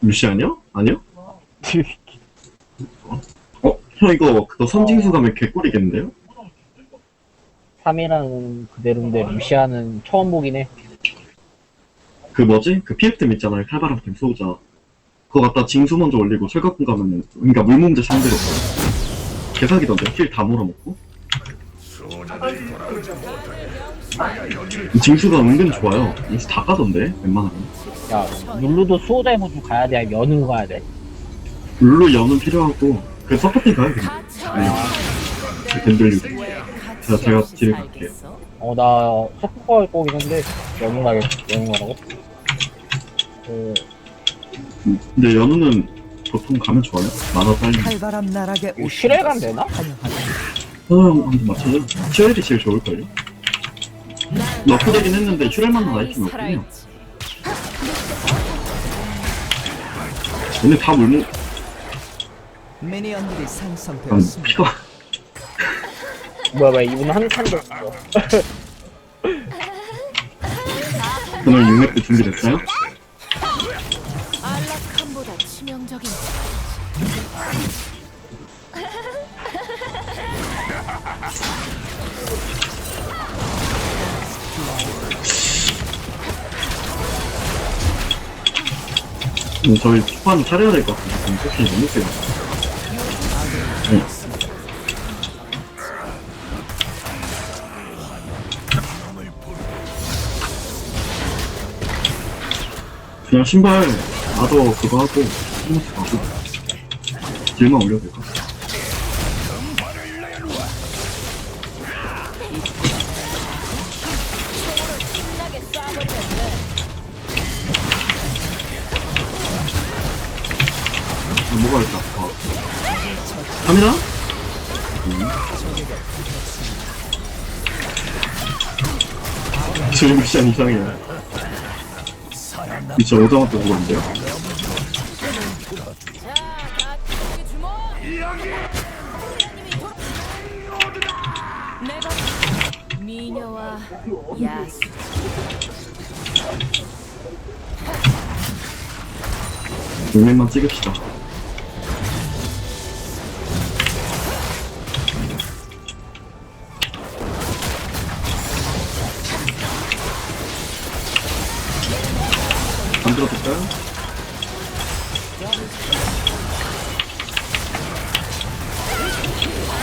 루시 아니야? 아니야? 어? 형 이거 그거 선징수 가면 개꿀이겠는데요? 3이라는 그대로인데 루시아는 처음 보긴 해. 그 뭐지? 그 피해템 있잖아요 칼바람템 소우자 그거 갖다 징수 먼저 올리고 철갑군 가면은 그러니까 물몸제 상대로 개사기던데 힐다 몰아먹고 징수가 은근 좋아요. 이거 다 까던데 웬만하면. 야, 룰루도 수호자 해보고 가야 돼? 아니면 가야 돼? 룰루 연은 필요하고. 그 서포팅 가야 돼 아니 그 덴들리고. 제가 제가 딜을 갈게요. 어, 나 서포가 할 거긴 한데, 연으로 가겠, 연으로 가라고? 어, 음, 근데 연우는 보통 가면 좋아요. 만화 빨리. 칼바람 나락에 이거 실외감 되나? 서영 한번 맞춰요. 슈엘이 제일 좋을걸요 너프되긴 했는데 슈엘만 나이키면 없군요 근데 다 물몸 미니언들이 난 생성되었습니다. 피가 뭐야, 뭐야, 이분 한 칸도 없어. 오늘 6렙 때 준비됐어요? 음, 저희 초반 차려야 될 것 같은데 지금 포션이 너무 세요 네. 그냥 신발 나도 그거 하고 스무스 가고 딜만 올려도 될까? 아, 카메라? 지금 미션 이상해요. 미션 오자마자 죽었는데요? 내가 미녀와 야수 용맹만 찍읍시다. 만들어볼까요?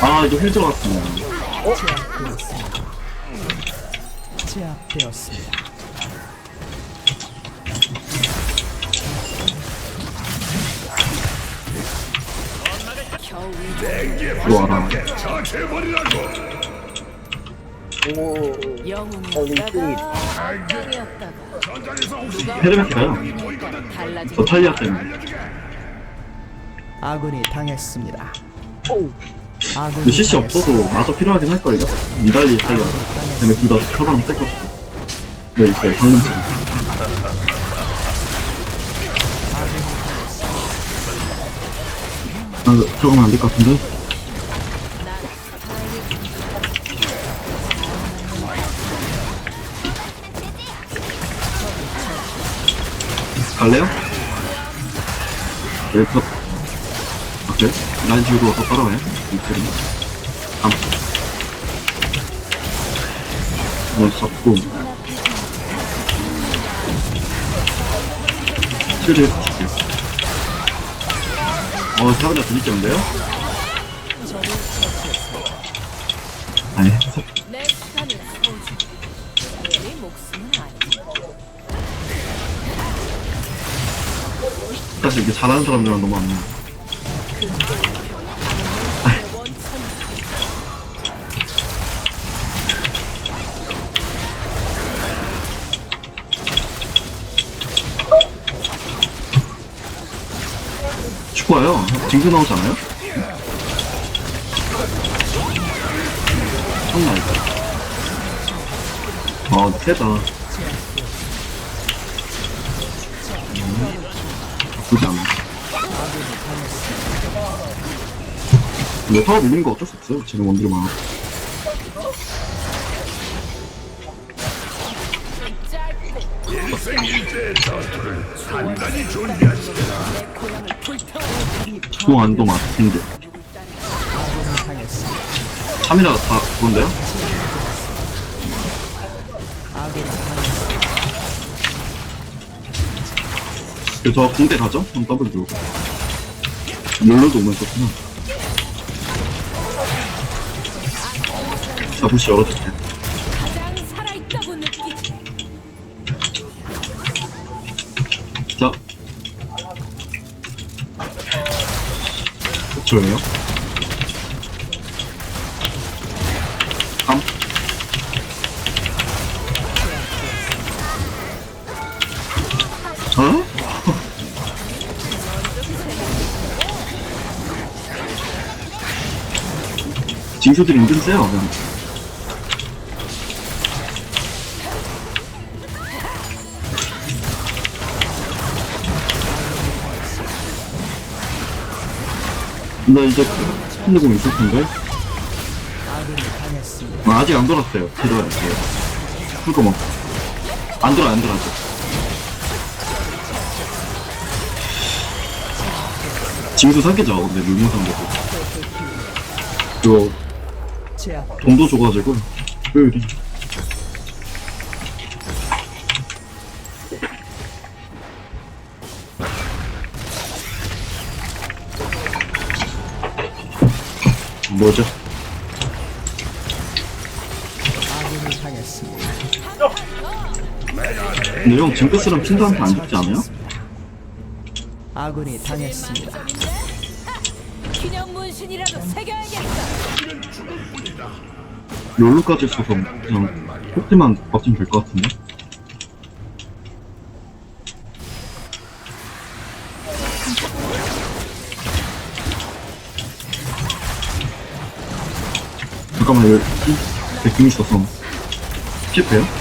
아, 이거 힐 들어갔습니다. 제압되었습니다. 겨우 들어와라. 오, 영웅이었다가 악당이었다가 헤르메스가요? 달라진 저 탈리아 때문에. 아군이 당했습니다. 오. 아군이 근데 CC 없어도 마저 필요하긴 할걸요? 미달리 탈리아. 근데 둘다 처방 같고. 네, 있어요. 방금 전. 아, 저거면 안 될 것 같은데? 갈래요? 아 그래? 난 지우고 와서 따라와요 이쪽이 암 어, 실을 붙일게요 어, 사보다 부딪혔는데요? 아니, 사실 이게 잘하는 사람들은 너무 안 나. 축구와요. 징수 나오잖아요? 장난 아니다. 아, 세다. 나쁘지 않아. 근데 타워 밀린 거 어쩔 수 없어요. 지금 원딜이 많아. 소환도 마틴데 카메라가 다 그건데요? 그저 군대 가죠? 그럼 더블 들고. 룰루도 오면 좋구나. 열어줄게. 가장 살아있다고 느끼지. 자. 조용해요. 징수들이 은근 세요. 그냥. 나 이제 핸드공 당했습니다. 아, 아직 안 돌았어요. 들어야 돼요. 풀거 먹. 안 돌아, 안 돌아. 징수 사기죠, 근데 물문. 그거, 제압 돈도 줘가지고, 효율이. 뭐죠? 근데 형, 징크스랑 킨드한테 안 죽지 않아요? 아군이 당했습니다. 롤루까지 있어서 그냥 포트만 버티면 될 것 같은데? 잠깐만 여기 백금 있어서? 걸어볼게요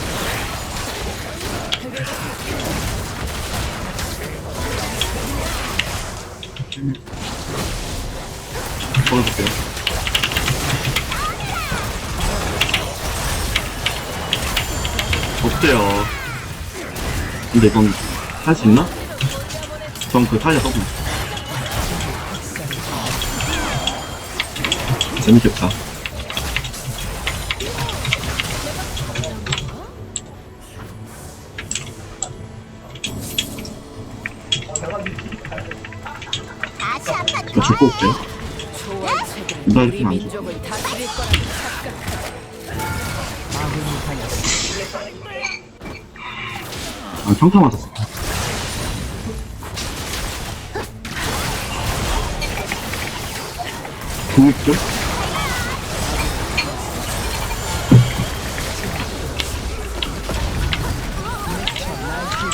이건 할수 있나? 전그 타이어 써보 재밌겠다. 저 죽고 올게요. 좋아, 쟤들은 나 이렇게 안 줘. 민족을 다스릴 거라 아, 평타 맞았어. 공익죠?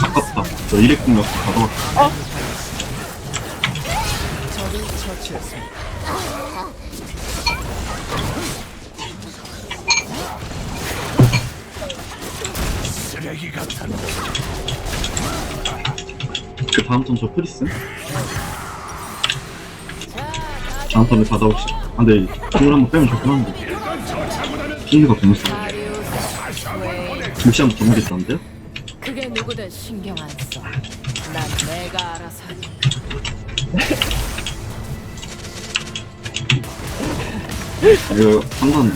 아깝다. 저 일액 공격 가져왔다. 적을 처치했습니 다. 그 다음 턴저 프리스? 다음 턴에 받아옵시다. 아, 근데 공을 한번 빼면 좋긴 한데. 핑계가 변했어. 무시 한번 전문겠다는데요? 그게 누구든 신경 안 써. 난 내가 알아서 하니. 이거 상관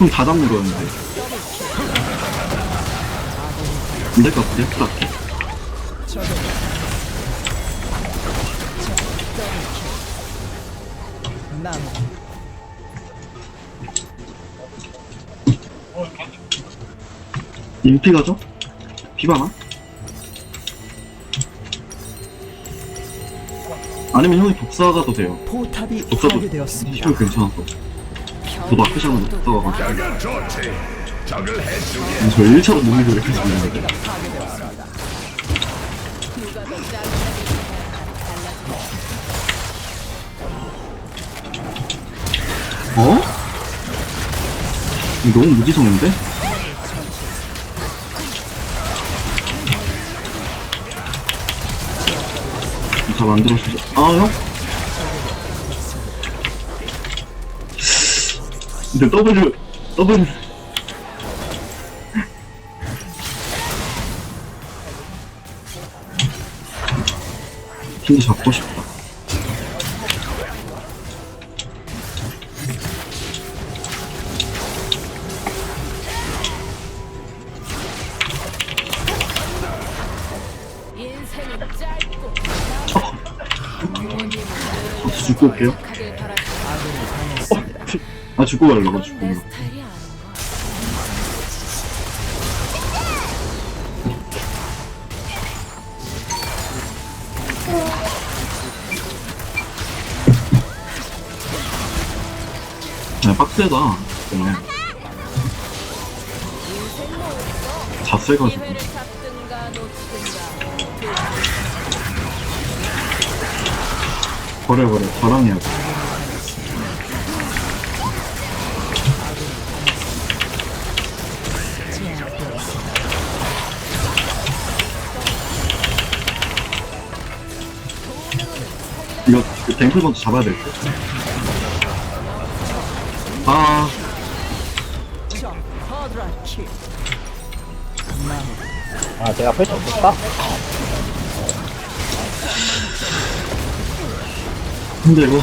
형다 잡는 거였는데 안 될 것 같은데? 큰일 났다. 남 인피 가죠? 비바나? 아니면 형이 독사 가도 돼요. 포탑이 독사도 파괴되었습니다. 시도 괜찮아서. 독사 가가지고. 음, 저 1차로 몸이 이렇게 짜증나게 달라져. 어? 너무 무지성인데? 다 만들었어. 아, 형? 근데 W, W. 힌트 잡고 싶다. 죽고 내. 스타일이 아닌 거. 야, 빡세다. 때문에. 다 세가지고. 기회를 잡든가 놓치든가. 버려, 버려. 저랑해야 이거 그 댕클 먼저 잡아야 될 듯. 아. 아 제가 펼쳐 볼까? 근데 이거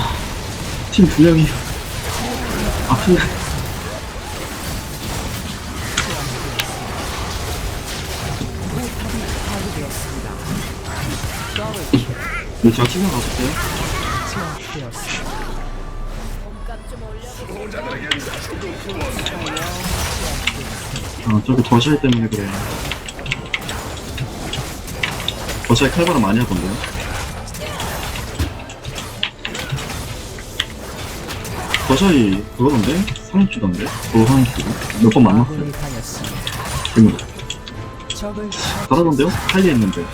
팀 분량이 아픈데. 이거 제가 치면 가볼게요. 아, 저기 더샤이 때문에 그래요. 더샤이 칼바람 많이 하던데요? 더샤이 그거던데? 상주던데? 상주고 몇번 만났어요. 적을 잘하던데요? 칼리 했는데.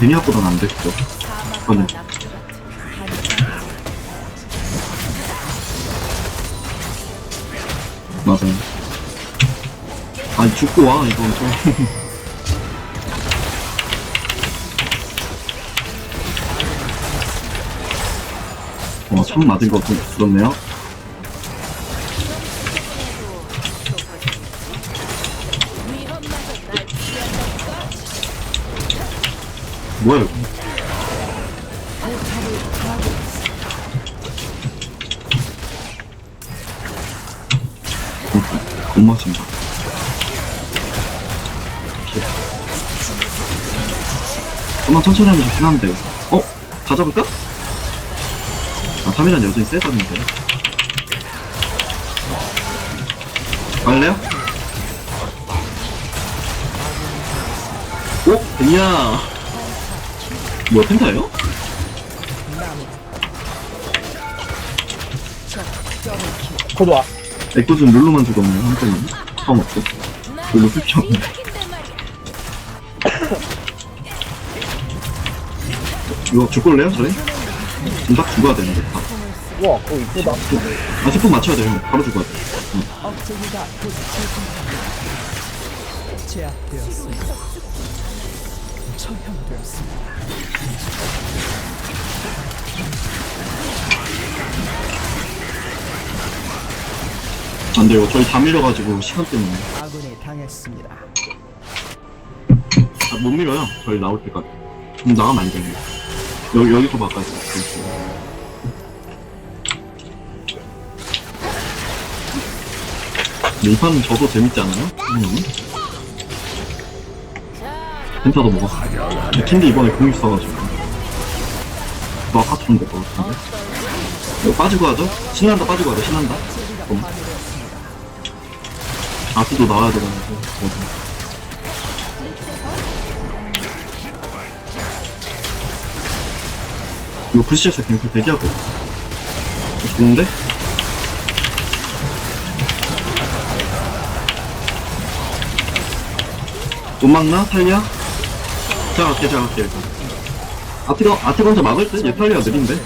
베니아보단 안 됐죠. 낙 맞아요. 아니, 죽고 와, 이건 좀. 어, 참 맞은 거날 피한다니까. 뭐야, 이거. 어, 겁맛인다. 좀만 천천히 하면 좋긴 한데. 어? 다 잡을까? 아, 3이란 여전히 세다는데. 갈래요? 어? 됐냐? 뭐야, 펜타예요? 코드 와 액도준 룰루만 죽었네요, 한 번은. 처음 없고. 룰루 필요 없네. 이거 죽을래요, 저희? 지금 딱 죽어야 되는데, 다. 우와 그거 이쁘다 아, 스폰 맞춰야 돼요, 형. 바로 죽어야 돼. 제압되었습니다. 처형되었습니다. 안 돼요, 저희 다 밀려가지고, 시간 때문에. 아군이 당했습니다. 아, 못 밀어요, 저희 나올 때까지. 그럼 나가면 안 돼요. 여기, 여기서 바꿔야 돼. 이 판은 저도 재밌지 않아요? 음. 펜타도 먹었어. 근데 이번에 공 있어가지고. 너 아까 좀 될것 같은데? 이거 빠지고 하죠? 신난다 빠지고 하죠, 신난다. 그럼. 아트도 나와야 돼가지고. 뭐든. 이거 불시에서 갱플 대기하고. 이거 좋은데? 못 막나? 탈리아? 제가 갈게, 제가 갈게, 일단. 아트가, 아트 먼저 막을 듯? 얘 탈리아 느린데?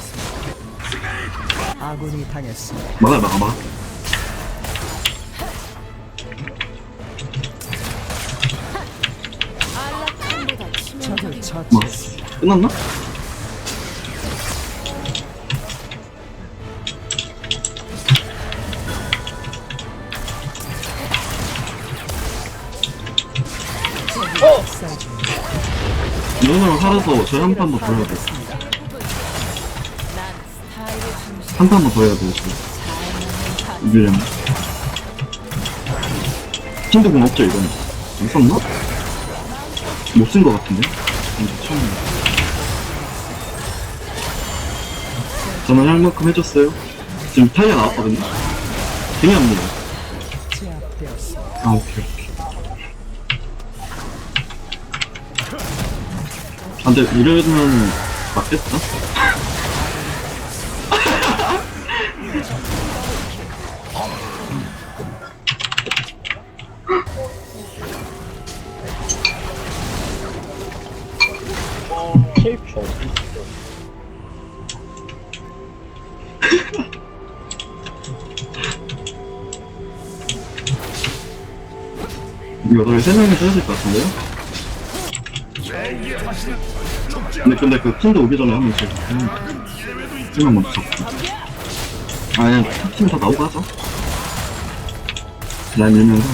아군이 당했습니다. 막아요, 막아, 막아. 끝났나? 학살 중. 이 정도면 살아서 저희 한 판만 더 해야 돼. 한 판만 더 해야 돼. 이기려면. 힌드 공 없죠, 이거는? 있었나? 못 쓴 것 같은데? 처음이야. 저는 할 만큼 해줬어요. 지금 타이어 나왔거든요? 먹어. 제압되었습니다. 아, 오케이, 오케이. 아, 근데 이러면 맞겠다? 세 명이서 해야 될것 같은데요? 근데, 근데 그 핀도 오기 전에 하면 제가 세명 먼저 잡고. 아니, 팀다 나오고 하자. 라인 밀면서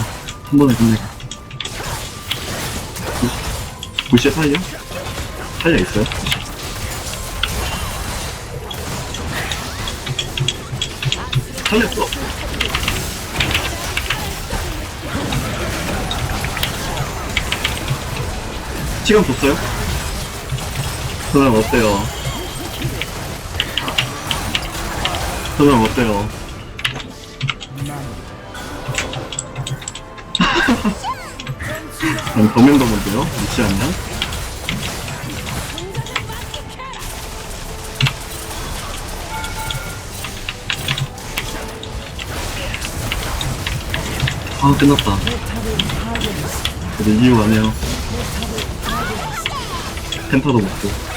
한 번에 끝내자. 불시에 타이어? 타이어 있어요? 타이어 시간 줬어요? 그럼 어때요? 그럼 어때요? 그럼 더맨더먼데요? 미치 않냐? 아 끝났다 그래도 이유 안 해요 펜타도 먹고